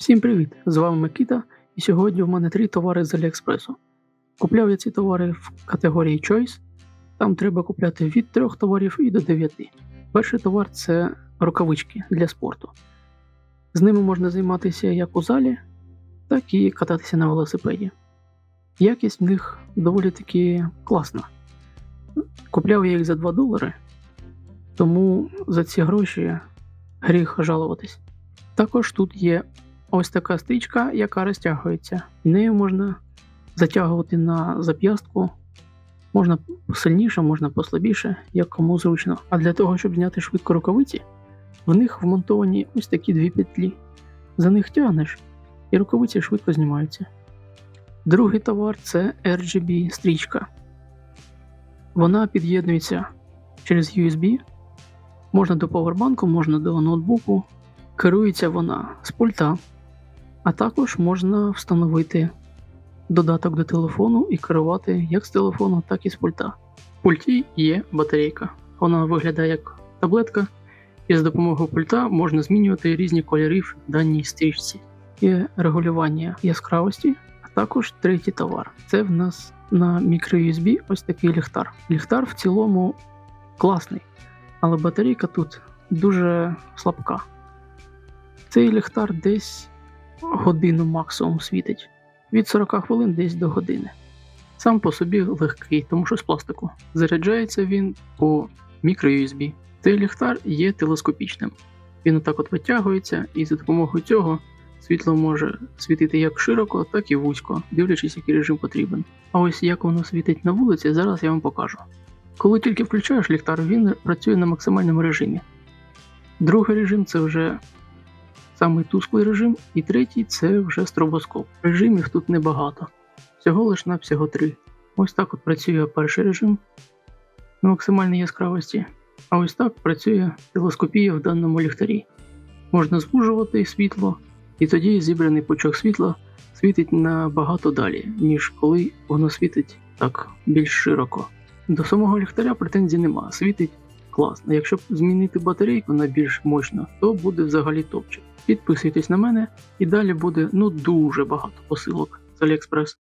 Всім привіт! З вами Микита, і сьогодні в мене три товари з Аліекспресу. Купляв я ці товари в категорії Choice. Там треба купляти від 3 товарів і до 9. Перший товар це рукавички для спорту. З ними можна займатися як у залі, так і кататися на велосипеді. Якість в них доволі таки класна. Купляв я їх за 2 долари, тому за ці гроші гріх жалуватись. Також тут є ось така стрічка, яка розтягується. І нею можна затягувати на зап'ястку. Можна сильніше, можна послабіше, як кому зручно. А для того, щоб зняти швидко рукавиці, в них вмонтовані ось такі дві петлі. За них тягнеш, і рукавиці швидко знімаються. Другий товар це RGB стрічка. Вона під'єднується через USB. Можна до повербанку, можна до ноутбуку. Керується вона з пульта, а також можна встановити додаток до телефону і керувати як з телефону, так і з пульта. В пульті є батарейка. Вона виглядає як таблетка, і з допомогою пульта можна змінювати різні кольори в даній стрічці. Є регулювання яскравості, а також третій товар. Це в нас на мікро-USB ось такий ліхтар. Ліхтар в цілому класний, але батарейка тут дуже слабка. Цей ліхтар десь годину максимум світить. Від 40 хвилин десь до години. Сам по собі легкий, тому що з пластику. Заряджається він по мікро-USB. Цей ліхтар є телескопічним. Він отак от витягується, і за допомогою цього світло може світити як широко, так і вузько, дивлячись, який режим потрібен. А ось як воно світить на вулиці, зараз я вам покажу. Коли тільки включаєш ліхтар, він працює на максимальному режимі. Другий режим це вже самий тусклий режим, і третій це вже стробоскоп. Режимів тут небагато, всього лиш на всього три. Ось так от працює перший режим на максимальній яскравості, а ось так працює телескопія в даному ліхтарі. Можна звужувати світло, і тоді зібраний пучок світла світить набагато далі, ніж коли воно світить так більш широко. До самого ліхтаря претензій нема, світить класно. Якщо змінити батарейку на більш мощну, то буде взагалі топчик. Підписуйтесь на мене і далі буде ну дуже багато посилок з AliExpress.